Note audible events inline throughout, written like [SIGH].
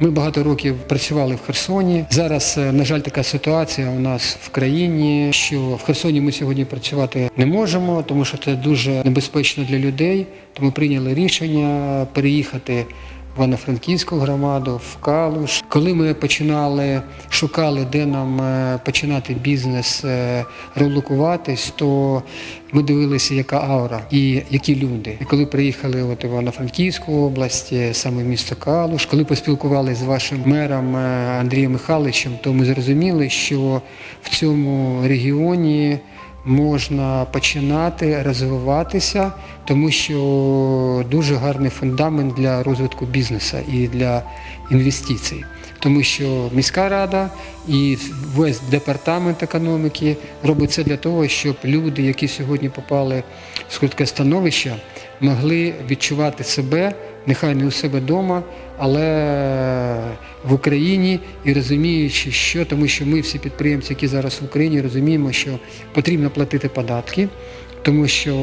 Ми багато років працювали в Херсоні. Зараз, е, на жаль, така ситуація у нас в країні, що в Херсоні ми сьогодні працювати не можемо, тому що це дуже небезпечно для людей. Тому прийняли рішення переїхати Івано-Франківську громаду, в Калуш. Коли ми починали, шукали, де нам е, починати бізнес е, релокуватись, то ми дивилися, яка аура і які люди. І коли приїхали от Івано-Франківську область, е, саме місто Калуш, коли поспілкувалися з вашим мером Андрієм Михайловичем, то ми зрозуміли, що в цьому регіоні можна починати розвиватися, тому що дуже гарний фундамент для розвитку бізнесу і для інвестицій. Тому що міська рада і весь департамент економіки робить це для того, щоб люди, які сьогодні попали в скрутке становище, могли відчувати себе, нехай не у себе вдома, але в Україні і розуміючи, що тому, що ми всі підприємці, які зараз в Україні, розуміємо, що потрібно платити податки, тому що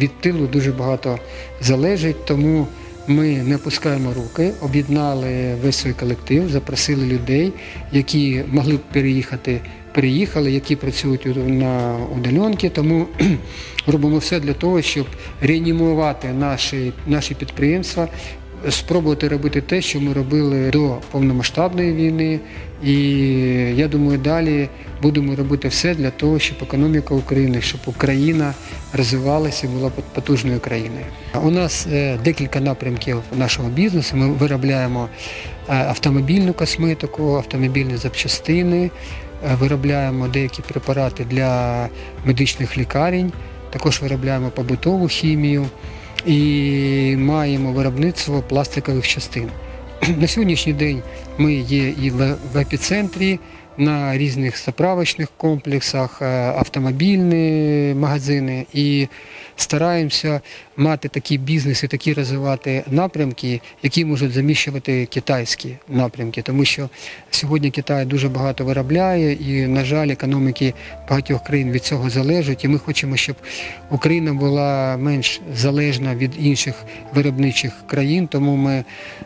від тилу дуже багато залежить. Тому ми не опускаємо руки, об'єднали весь свій колектив, запросили людей, які могли б переїхати, переїхали, які працюють на удаленці. Тому [CLEARS THROAT] робимо все для того, щоб реанімувати наші, наші підприємства, спробувати робити те, що ми робили до повномасштабної війни. І я думаю, далі будемо робити все для того, щоб економіка України, щоб Україна розвивалася і була потужною країною. У нас е, декілька напрямків нашого бізнесу. Ми виробляємо е, автомобільну косметику, автомобільні запчастини, виробляємо деякі препарати для медичних лікарень, також виробляємо побутову хімію і маємо виробництво пластикових частин. [CLEARS THROAT] На сьогоднішній день ми є і в, в епіцентрі на різних заправочних комплексах, е, автомобільні магазини і стараємося мати такі бізнеси, такі розвивати напрямки, які можуть заміщувати китайські напрямки, тому що сьогодні Китай дуже багато виробляє, і, на жаль, економіки багатьох країн від цього залежать. І ми хочемо, щоб Україна була менш залежна від інших виробничих країн, тому ми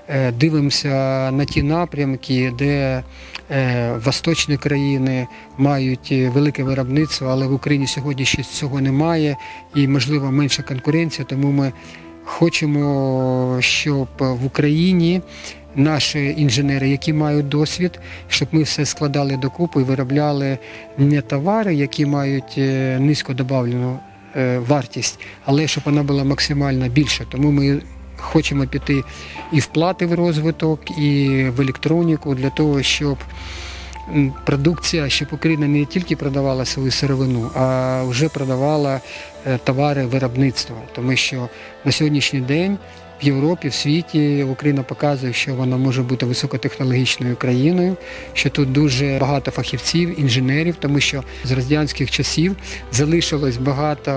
е, дивимося на ті напрямки, де е, восточні країни мають велике виробництво, але в Україні сьогодні ще цього немає і, можливо, менша конкуренція. Тому ми хочемо, щоб в Україні наші інженери, які мають досвід, щоб ми все складали докупи і виробляли не товари, які мають е, низько добавлену е, вартість, але щоб вона була максимально більша. Тому ми хочемо піти і в плати в розвиток, і в електроніку для того, щоб продукція, щоб Україна не тільки продавала свою сировину, а вже продавала е, товари виробництва. Тому що на сьогоднішній день в Європі, в світі Україна показує, що вона може бути високотехнологічною країною, що тут дуже багато фахівців, інженерів, тому що з радянських часів залишилось багато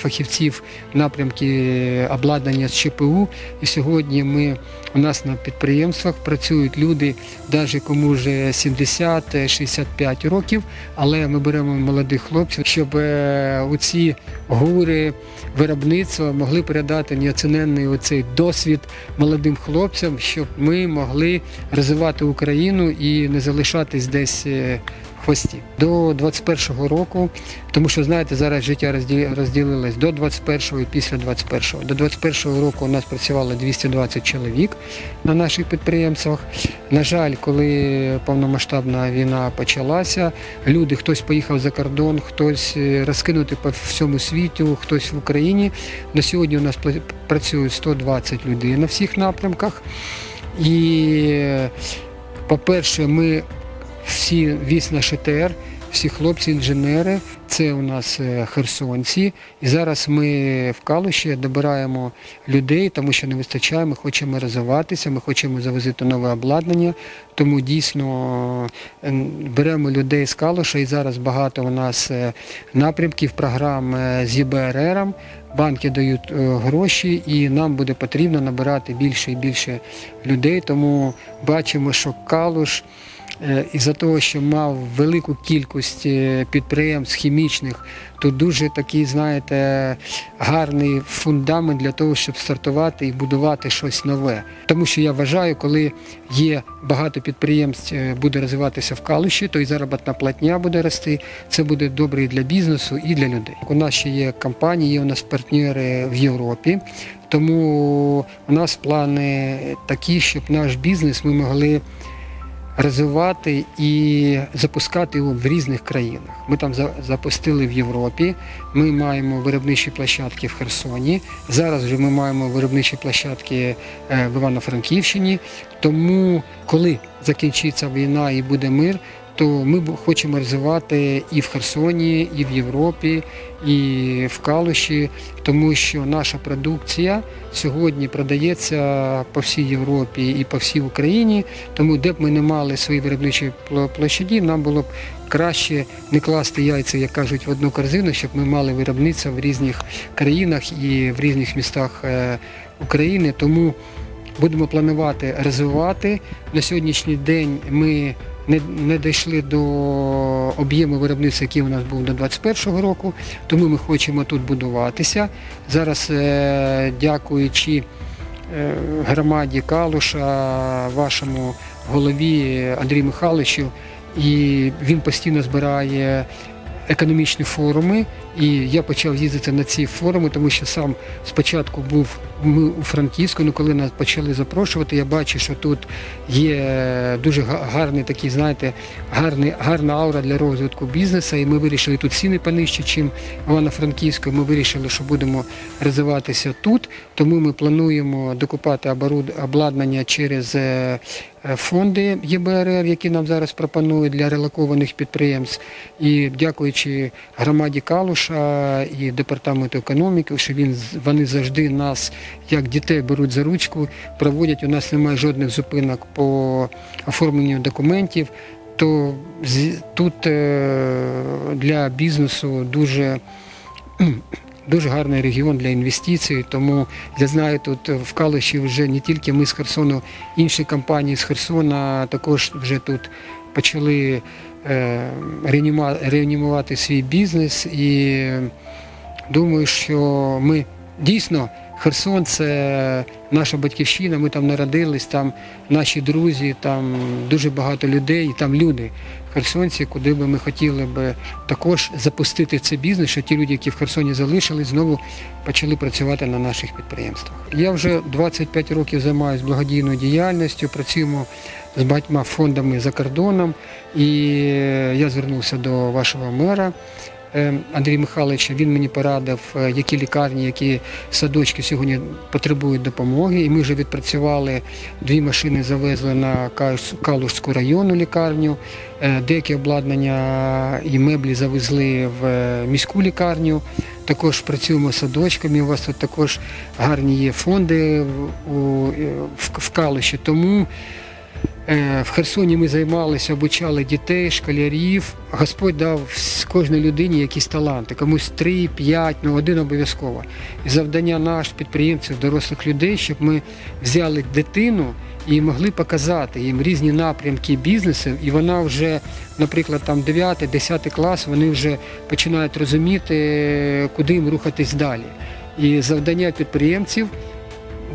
фахівців напрямки обладнання з ЧПУ. І сьогодні ми у нас на підприємствах працюють люди, навіть кому вже 70-65 років, але ми беремо молодих хлопців, щоб е, оці гури виробництва могли передати неоціненний оцей досвід молодим хлопцям, щоб ми могли розвивати Україну і не залишатись десь е, хвості. До 21-го року, тому що знаєте, зараз життя розділилось до 21-го і після 21-го. До 21-го року у нас працювало 220 чоловік на наших підприємствах. На жаль, коли повномасштабна війна почалася, люди, хтось поїхав за кордон, хтось е, розкинутий по всьому світу, хтось в Україні. На сьогодні у нас працює 120 людей на всіх напрямках. І, е, по-перше, ми всі весь наш ЕТР, всі хлопці-інженери, це у нас е, херсонці. І зараз ми в Калуші добираємо людей, тому що не вистачає, ми хочемо розвиватися, ми хочемо завозити нове обладнання. Тому дійсно е, беремо людей з Калуша, і зараз багато у нас е, напрямків, програм е, з ЄБРРом. Банки дають е, гроші, і нам буде потрібно набирати більше і більше людей. Тому бачимо, що Калуш е, із-за того, що мав велику кількість е, підприємств хімічних, то дуже такий, знаєте, гарний фундамент для того, щоб стартувати і будувати щось нове. Тому що я вважаю, коли є багато підприємств, е, буде розвиватися в калуші, то і заробітна платня буде рости. Це буде добре і для бізнесу, і для людей. У нас ще є компанії, є у нас партнери в Європі. Тому у нас плани такі, щоб наш бізнес ми могли розвивати і запускати його в різних країнах. Ми там за- запустили в Європі. Ми маємо виробничі площадки в Херсоні. Зараз вже ми маємо виробничі площадки е, в Івано-Франківщині. Тому, коли закінчиться війна і буде мир, то ми б- хочемо розвивати і в Херсоні, і в Європі, і в Калуші, тому що наша продукція сьогодні продається по всій Європі і по всій Україні. Тому де б ми не мали свої виробничі площаді, нам було б краще не класти яйця, як кажуть, в одну корзину, щоб ми мали виробництво в різних країнах і в різних містах е, України. Тому будемо планувати розвивати. На сьогоднішній день ми не, не дійшли до об'єму виробництва, який у нас був до 2021 року, тому ми хочемо тут будуватися. Зараз, е, дякуючи е, громаді Калуша, вашому голові Андрію Михайловичу, і він постійно збирає економічні форуми. І я почав їздити на ці форуми, тому що сам спочатку був ми у Франківську, ну коли нас почали запрошувати, я бачу, що тут є дуже гарний такий, знаєте, гарний, гарна аура для розвитку бізнесу. І ми вирішили тут ціни понижче, чим в Івано-Франківську. Ми вирішили, що будемо розвиватися тут. Тому ми плануємо докупати обладнання через е, фонди ЄБРР, які нам зараз пропонують для релокованих підприємств. І дякуючи громаді Калуша і департаменту економіки, що він вони завжди нас, як дітей, беруть за ручку, проводять. У нас немає жодних зупинок по оформленню документів. То тут е, для бізнесу дуже [CLEARS THROAT] Дуже гарний регіон для інвестицій, тому я знаю, тут в Калуші вже не тільки ми з Херсону, інші компанії з Херсона також вже тут почали реанімувати свій бізнес. І думаю, що ми дійсно Херсон це наша батьківщина. Ми там народились, там наші друзі, там дуже багато людей, там люди. Херсонці, куди би ми хотіли би також запустити цей бізнес, що ті люди, які в Херсоні залишились, знову почали працювати на наших підприємствах. Я вже 25 років займаюся благодійною діяльністю, працюємо з багатьма фондами за кордоном, і я звернувся до вашого мера. Е, Андрія Михайловича, він мені порадив, е, які лікарні, які садочки сьогодні потребують допомоги. І ми вже відпрацювали дві машини, завезли на Калушську районну лікарню. Е, Деякі обладнання і меблі завезли в міську лікарню. Також працюємо з садочками. У вас тут також гарні є фонди в, Калуші. Тому в Херсоні ми займалися, обучали дітей, школярів. Господь дав кожній людині якісь таланти, комусь три, п'ять, ну один обов'язково. Завдання наш підприємців, дорослих людей, щоб ми взяли дитину і могли показати їм різні напрямки бізнесу, і вона вже, наприклад, там 9-10 клас, вони вже починають розуміти, куди їм рухатись далі. І завдання підприємців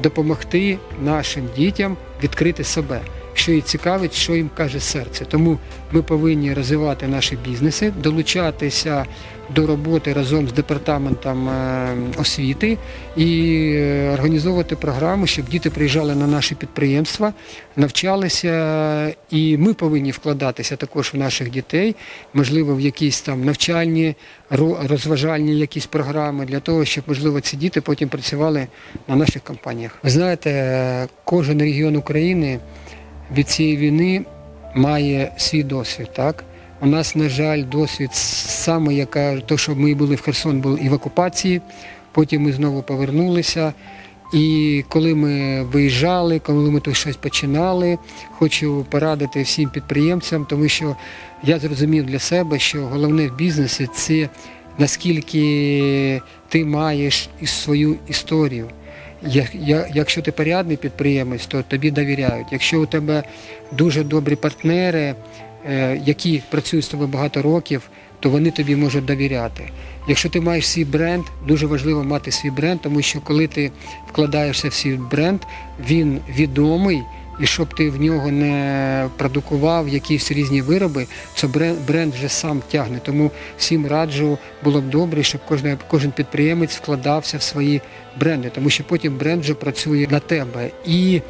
допомогти нашим дітям відкрити себе, що їх цікавить, що їм каже серце. Тому ми повинні розвивати наші бізнеси, долучатися до роботи разом з департаментом е, освіти і е, організовувати програму, щоб діти приїжджали на наші підприємства, навчалися, і ми повинні вкладатися також в наших дітей, можливо, в якісь там навчальні, розважальні якісь програми для того, щоб можливо ці діти потім працювали на наших компаніях. Ви знаєте, кожен регіон України від цієї війни має свій досвід. Так у нас, на жаль, досвід саме яка то, що ми були в Херсон, були і в окупації. Потім ми знову повернулися. І коли ми виїжджали, коли ми тут щось починали, хочу порадити всім підприємцям, тому що я зрозумів для себе, що головне в бізнесі це наскільки ти маєш свою історію. Якщо ти порядний підприємець, то тобі довіряють. Якщо у тебе дуже добрі партнери, е, які працюють з тобою багато років, то вони тобі можуть довіряти. Якщо ти маєш свій бренд, дуже важливо мати свій бренд, тому що коли ти вкладаєшся в свій бренд, він відомий. І щоб ти в нього не продукував якісь різні вироби, це бренд, вже сам тягне. Тому всім раджу було б добре, щоб кожен, кожен підприємець вкладався в свої бренди, тому що потім бренд вже працює на тебе. І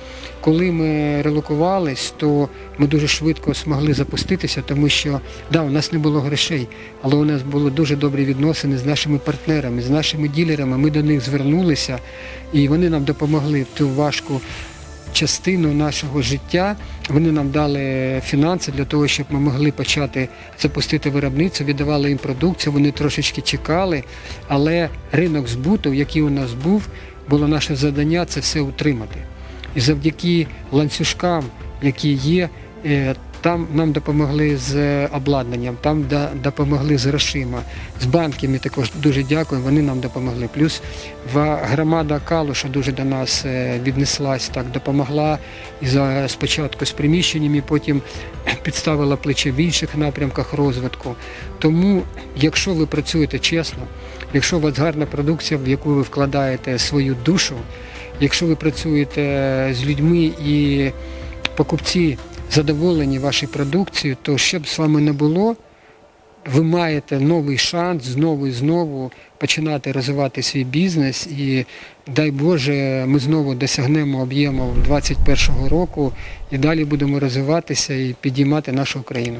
коли ми релокувались, то ми дуже швидко змогли запуститися, тому що да, у нас не було грошей, але у нас були дуже добрі відносини з нашими партнерами, з нашими ділерами. Ми до них звернулися, і вони нам допомогли в ту важку частину нашого життя. Вони нам дали фінанси для того, щоб ми могли почати запустити виробництво, віддавали їм продукцію. Вони трошечки чекали, але ринок збуту, який у нас був, було наше завдання це все утримати. І завдяки ланцюжкам, які є, е, там нам допомогли з обладнанням, там допомогли з грошима, з банками також дуже дякую, вони нам допомогли. Плюс громада Калуша дуже до нас е, віднеслась, так допомогла спочатку з приміщеннями, потім [CLEARS THROAT] підставила плече в інших напрямках розвитку. Тому, якщо ви працюєте чесно, якщо у вас гарна продукція, в яку ви вкладаєте свою душу, якщо ви працюєте з людьми і покупці задоволені вашою продукцією, то що б з вами не було, ви маєте новий шанс знову і знову починати розвивати свій бізнес. І дай Боже, ми знову досягнемо об'єму 2021 року і далі будемо розвиватися і підіймати нашу Україну.